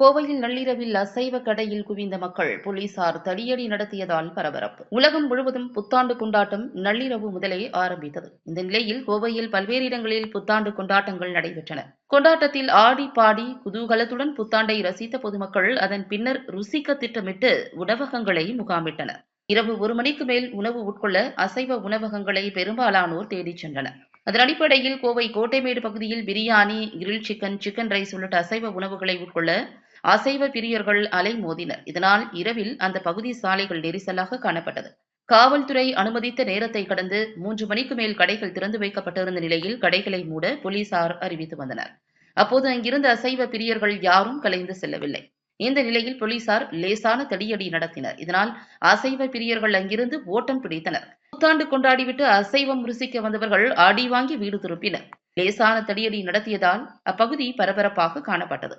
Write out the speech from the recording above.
கோவையில் நள்ளிரவில் அசைவ கடையில் குவிந்த மக்கள் போலீசார் தடியடி நடத்தியதால் பரபரப்பு. உலகம் முழுவதும் புத்தாண்டு கொண்டாட்டம் நள்ளிரவு முதலே ஆரம்பித்தது. இந்த நிலையில் கோவையில் பல்வேறு இடங்களில் புத்தாண்டு கொண்டாட்டங்கள் நடைபெற்றன. கொண்டாட்டத்தில் ஆடி பாடி குதூகலத்துடன் புத்தாண்டை ரசித்த பொதுமக்கள் அதன் பின்னர் ருசிக்க திட்டமிட்டு உணவகங்களை முகாமிட்டனர். இரவு ஒரு மணிக்கு மேல் உணவு உட்கொள்ள அசைவ உணவகங்களை பெரும்பாலானோர் தேடிச் சென்றனர். அதன் அடிப்படையில் கோவை கோட்டைமேடு பகுதியில் biryani grill chicken chicken rice உள்ளிட்ட அசைவ உணவுகளை உட்கொள்ள அசைவ பிரியர்கள் அலைமோதினர் இதனால் இரவில் அந்த பகுதி சாலைகள் நெரிசலாக காணப்பட்டது. காவல்துறை அனுமதித்த நேரத்தை கடந்து மூன்று மணிக்கு மேல் கடைகள் திறந்து வைக்கப்பட்டிருந்த நிலையில் கடைகளை மூட போலீசார் அறிவித்து வந்தனர். அப்போது அங்கிருந்த அசைவ பிரியர்கள் யாரும் கலைந்து செல்லவில்லை. இந்த நிலையில் போலீசார் லேசான தடியடி நடத்தினர். இதனால் அசைவ பிரியர்கள் அங்கிருந்து ஓட்டம் பிடித்தனர். புத்தாண்டு கொண்டாடிவிட்டு அசைவம் ருசிக்க வந்தவர்கள் அடி வாங்கி வீடு திருப்பினர் லேசான தடியடி நடத்தியதால் அப்பகுதி பரபரப்பாக காணப்பட்டது.